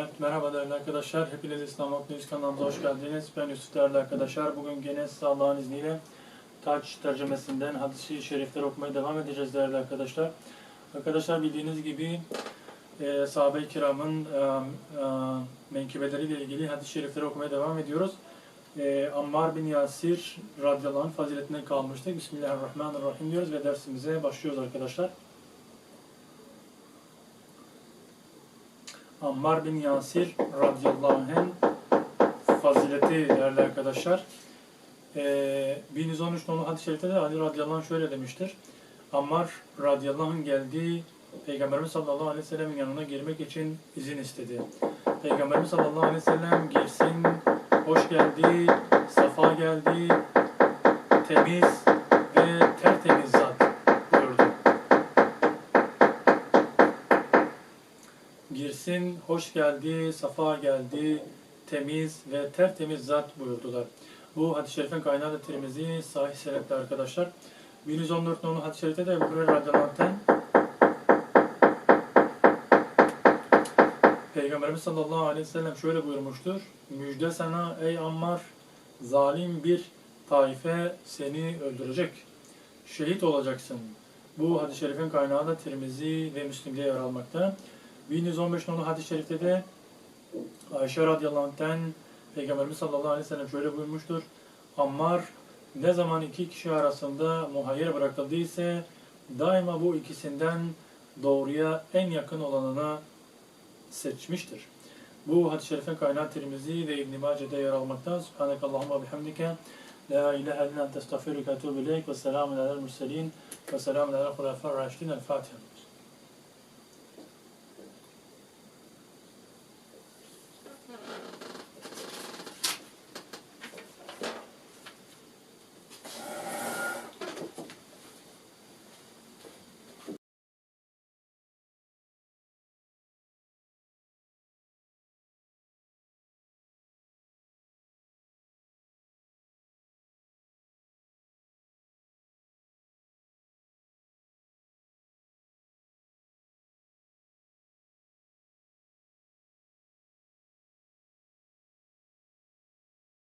Evet, merhaba değerli arkadaşlar. Hepiniz İslam Halk News kanalımıza hoş geldiniz. Ben Yusuf değerli arkadaşlar. Bugün gene size Allah'ın izniyle Taç tercümesinden hadisi şerifler okumaya devam edeceğiz değerli arkadaşlar. Arkadaşlar bildiğiniz gibi e, sahabe-i kiramın e, e, menkıbeleriyle ilgili hadis-i şerifleri okumaya devam ediyoruz. E, Ammar bin Yasir radıyallahu anh faziletinden kalmıştık. Bismillahirrahmanirrahim diyoruz ve dersimize başlıyoruz arkadaşlar. Ammar bin Yasir radıyallahu anh fazileti değerli arkadaşlar. Ee, 1113 nolu hadis-i şerifte de Ali radıyallahu anh şöyle demiştir. Ammar radıyallahu anh geldi, Peygamberimiz sallallahu aleyhi ve sellem'in yanına girmek için izin istedi. Peygamberimiz sallallahu aleyhi ve sellem girsin, hoş geldi, safa geldi, temiz ve tertemiz zat buyurdu. Girsin, hoş geldi, safa geldi, temiz ve tertemiz zat buyurdular. Bu hadis-i şerifin kaynağı da Tirmizi, sahih senetli arkadaşlar. 1114 nolu hadis-i şerifte de Ebu Hureyre Peygamberimiz sallallahu aleyhi ve sellem şöyle buyurmuştur. Müjde sana ey Ammar, zalim bir taife seni öldürecek. Şehit olacaksın. Bu hadis-i şerifin kaynağı da Tirmizi ve Müslim'de yer almakta. 1115 nolu hadis-i şerifte de Ayşe radıyallahu anh'ten Peygamberimiz sallallahu aleyhi ve sellem şöyle buyurmuştur. Ammar ne zaman iki kişi arasında muhayyer bırakıldıysa daima bu ikisinden doğruya en yakın olanına seçmiştir. Bu hadis-i şerifin kaynağı Tirmizi ve İbn-i Mace'de yer almakta. Subhanakallahumma bihamdike. La ilahe illa ente estağfiruke ve selamun alel murselin ve selamun alel hulefâ raşidin. El Fatiha.